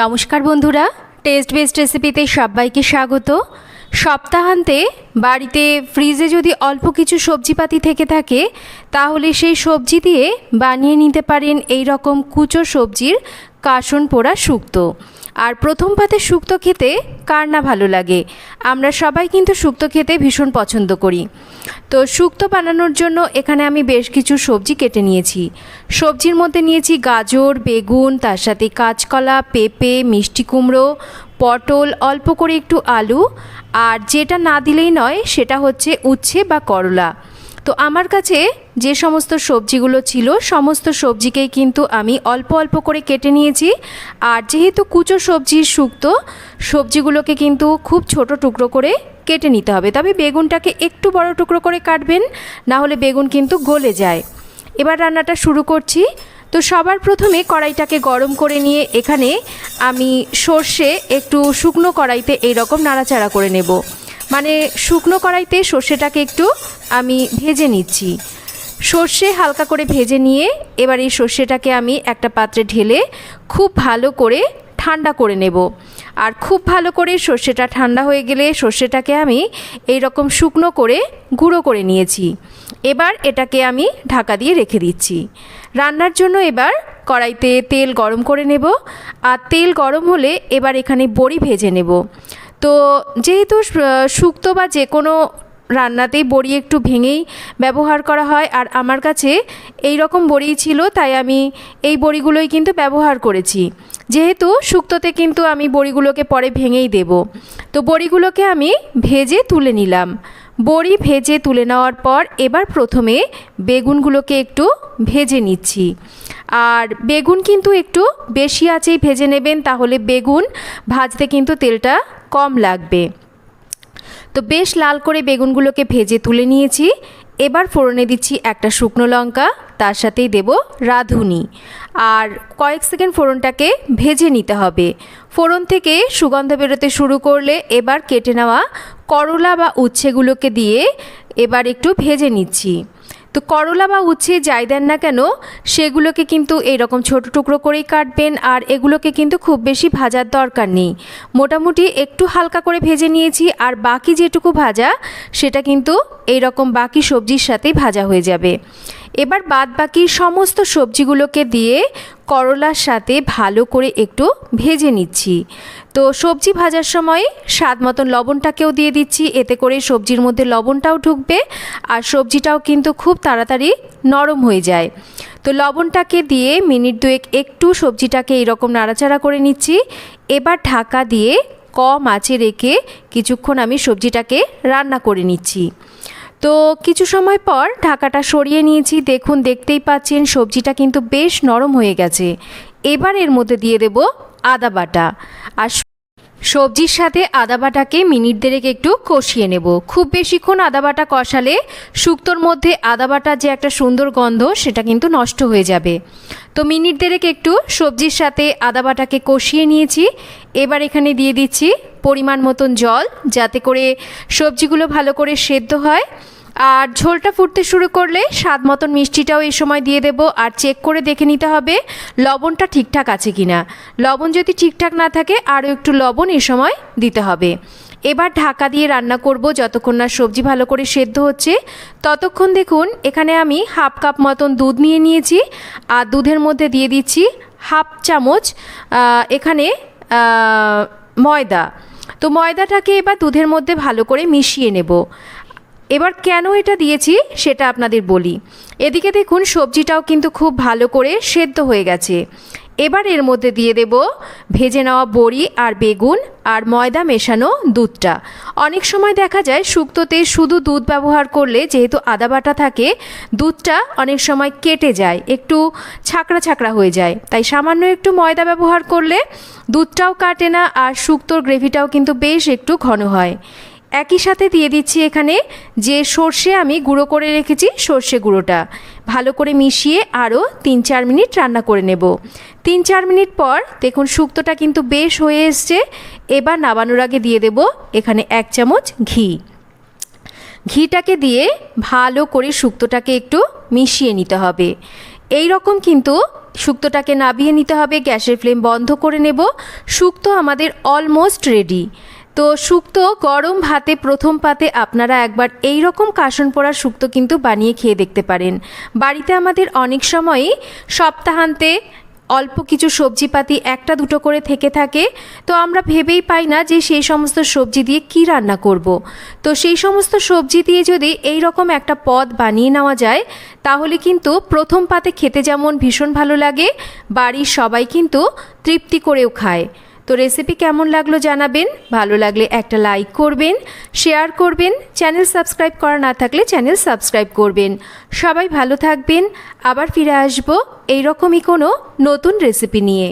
নমস্কার বন্ধুরা test best রেসিপিতে সবাইকে স্বাগত। সপ্তাহান্তে বাড়িতে ফ্রিজে যদি অল্প কিছু সবজিপাতি থেকে থাকে, তাহলে সেই সবজি দিয়ে বানিয়ে নিতে পারেন এই রকম কুচো সবজির কাসন পোড়া শুক্তো। আর প্রথম পাতে শুক্তো খেতে কার না ভালো লাগে? আমরা সবাই কিন্তু শুক্তো খেতে ভীষণ পছন্দ করি। তো শুক্তো বানানোর জন্য এখানে আমি বেশ কিছু সবজি কেটে নিয়েছি। সবজির মধ্যে নিয়েছি গাজর, বেগুন, তার সাথে কাঁচকলা, পেঁপে, মিষ্টি কুমড়ো, পটল, অল্প করে একটু আলু। আর যেটা না দিলেই নয়, সেটা হচ্ছে উচ্ছে বা করলা। তো আমার কাছে যে সমস্ত সবজিগুলো ছিল, সমস্ত সবজিকেই কিন্তু আমি অল্প অল্প করে কেটে নিয়েছি। আর যেহেতু কুচো সবজির শুক্তো, সবজিগুলোকে কিন্তু খুব ছোট টুকরো করে কেটে নিতে হবে। তবে বেগুনটাকে একটু বড় টুকরো করে কাটবেন, না হলে বেগুন কিন্তু গলে যায়। এবার রান্নাটা শুরু করছি। তো সবার প্রথমে কড়াইটাকে গরম করে নিয়ে এখানে আমি সর্ষে একটু শুকনো কড়াইতে এইরকম নাড়াচাড়া করে নেব। মানে শুকনো কড়াইতে সর্ষেটাকে একটু আমি ভেজে নিচ্ছি। সর্ষে হালকা করে ভেজে নিয়ে এবার এই সর্ষেটাকে আমি একটা পাত্রে ঢেলে খুব ভালো করে ঠান্ডা করে নেব। আর খুব ভালো করে সর্ষেটা ঠান্ডা হয়ে গেলে সর্ষেটাকে আমি এই রকম শুকনো করে গুঁড়ো করে নিয়েছি। এবার এটাকে আমি ঢাকা দিয়ে রেখে দিচ্ছি। রান্নার জন্য এবার কড়াইতে তেল গরম করে নেব। আর তেল গরম হলে এবার এখানে বড়ি ভেজে নেব। তো যেহেতু শুক্তো বা যে কোনো রান্নাতেই বড়ি একটু ভেঙেই ব্যবহার করা হয়, আর আমার কাছে এই রকম বড়ি ছিল, তাই আমি এই বড়িগুলোই কিন্তু ব্যবহার করেছি। যেহেতু শুক্তোতে কিন্তু আমি বড়িগুলোকে পরে ভেঙেই দেব। তো বড়িগুলোকে আমি ভেজে তুলে নিলাম। বড়ি ভেজে তুলে নেওয়ার পর এবার প্রথমে বেগুনগুলোকে একটু ভেজে নিচ্ছি। আর বেগুন কিন্তু একটু বেশি আঁচেই ভেজে নেবেন, তাহলে বেগুন ভাজতে কিন্তু তেলটা কম লাগবে। তো বেশ লাল করে বেগুনগুলোকে ভেজে তুলে নিয়েছি। এবার ফোড়নে দিচ্ছি একটা শুকনো লঙ্কা। তার সাথেই দেব রাঁধুনি। আর কয়েক সেকেন্ড ফোড়নটাকে ভেজে নিতে হবে। ফোড়ন থেকে সুগন্ধ বেরোতে শুরু করলে এবার কেটে নেওয়া করলা বা উচ্ছেগুলোকে দিয়ে এবার একটু ভেজে নিচ্ছি। তো করলা বা উচ্ছে যাই দেন না কেন, সেগুলোকে কিন্তু এরকম ছোট টুকরো করেই কাটবেন আর এগুলোকে কিন্তু খুব বেশি ভাজার দরকার নেই। মোটামুটি একটু হালকা করে ভেজে নিয়েছি আর বাকি যেটুকু ভাজা, সেটা কিন্তু এই রকম বাকি সবজির সাথেই ভাজা হয়ে যাবে। এবার বাদ বাকি সমস্ত সবজিগুলোকে দিয়ে করলার সাথে ভালো করে একটু ভেজে নিচ্ছি। তো সবজি ভাজার সময় স্বাদ মতন লবণটাকেও দিয়ে দিচ্ছি, এতে করে সবজির মধ্যে লবণটাও ঢুকবে আর সবজিটাও কিন্তু খুব তাড়াতাড়ি নরম হয়ে যায়। তো লবণটাকে দিয়ে মিনিট দুয়েক একটু সবজিটাকে এরকম নাড়াচাড়া করে নিচ্ছি। এবার ঢাকা দিয়ে কম আঁচে রেখে কিছুক্ষণ আমি সবজিটাকে রান্না করে নিচ্ছি। তো কিছু সময় পর ঢাকাটা সরিয়ে নিয়েছি। দেখুন, দেখতেই পাচ্ছেন, সবজিটা কিন্তু বেশ নরম হয়ে গেছে। এবার এর মধ্যে দিয়ে দেব আদা বাটা। আর সবজির সাথে আদা বাটাকে মিনিট দেড়েক একটু কষিয়ে নেব। খুব বেশিক্ষণ আদা বাটা কষালে শুক্তোর মধ্যে আদা বাটার যে একটা সুন্দর গন্ধ, সেটা কিন্তু নষ্ট হয়ে যাবে। তো মিনিট দেড়েক একটু সবজির সাথে আদা বাটাকে কষিয়ে নিয়েছি। এবার এখানে দিয়ে দিচ্ছি পরিমাণ মতন জল, যাতে করে সবজিগুলো ভালো করে সেদ্ধ হয়। আর ঝোলটা ফুটতে শুরু করলে স্বাদ মতন মিষ্টিটাও এই সময় দিয়ে দেব আর চেক করে দেখে নিতে হবে লবণটা ঠিকঠাক আছে কি না লবণ যদি ঠিকঠাক না থাকে, আরও একটু লবণ এ সময় দিতে হবে। এবার ঢাকা দিয়ে রান্না করব যতক্ষণ না সবজি ভালো করে সেদ্ধ হচ্ছে। ততক্ষণ দেখুন, এখানে আমি হাফ কাপ মতন দুধ নিয়ে নিয়েছি আর দুধের মধ্যে দিয়ে দিচ্ছি হাফ চামচ এখানে ময়দা। তো ময়দাটাকে এবার দুধের মধ্যে ভালো করে মিশিয়ে নেব। এবার কেন এটা দিয়েছি সেটা আপনাদের বলি। এদিকে দেখুন, সবজিটাও কিন্তু খুব ভালো করে সেদ্ধ হয়ে গেছে। এবার এর মধ্যে দিয়ে দেব ভেজে নেওয়া বড়ি আর বেগুন আর ময়দা মেশানো দুধটা। অনেক সময় দেখা যায় শুক্তোতে শুধু দুধ ব্যবহার করলে যেহেতু আদা বাটা থাকে, দুধটা অনেক সময় কেটে যায়, একটু ছাকড়া ছাকড়া হয়ে যায়। তাই সামান্য একটু ময়দা ব্যবহার করলে দুধটাও কাটে না আর শুক্তোর গ্রেভিটাও কিন্তু বেশ একটু ঘন হয়। একই সাথে দিয়ে দিচ্ছি এখানে যে সর্ষে আমি গুঁড়ো করে রেখেছি সর্ষে গুঁড়োটা। ভালো করে মিশিয়ে আরও তিন চার মিনিট রান্না করে নেব। তিন চার মিনিট পর দেখুন শুক্তোটা কিন্তু বেশ হয়ে এসছে। এবার নাবানোর আগে দিয়ে দেব এখানে এক চামচ ঘি। ঘিটাকে দিয়ে ভালো করে শুক্তোটাকে একটু মিশিয়ে নিতে হবে। এই রকম কিন্তু শুক্তটাকে নাবিয়ে নিতে হবে, গ্যাসের ফ্লেম বন্ধ করে নেব। শুক্তো আমাদের অলমোস্ট রেডি তো শুক্তো, গরম ভাতে প্রথম পাতে আপনারা একবার এই রকম কাসন পোড়া শুক্তো কিন্তু বানিয়ে খেয়ে দেখতে পারেন। বাড়িতে আমাদের অনেক সময়ই সপ্তাহান্তে অল্প কিছু সবজিপাতি একটা দুটো করে থেকে থাকে। তো আমরা ভেবেই পাই না যে সেই সমস্ত সবজি দিয়ে কি রান্না করব। তো সেই সমস্ত সবজি দিয়ে যদি এই রকম একটা পদ বানিয়ে নেওয়া যায়, তাহলে কিন্তু প্রথম পাতে খেতে যেমন ভীষণ ভালো লাগে, বাড়ির সবাই কিন্তু তৃপ্তি করেও খায়। তো রেসিপি কেমন লাগল জানাবেন? ভালো লাগলে একটা লাইক করবেন শেয়ার করবেন চ্যানেল সাবস্ক্রাইব করা না থাকলে চ্যানেল সাবস্ক্রাইব করবেন। সবাই ভালো থাকবেন, আবার ফিরে আসব এইরকমই কোনো নতুন রেসিপি নিয়ে।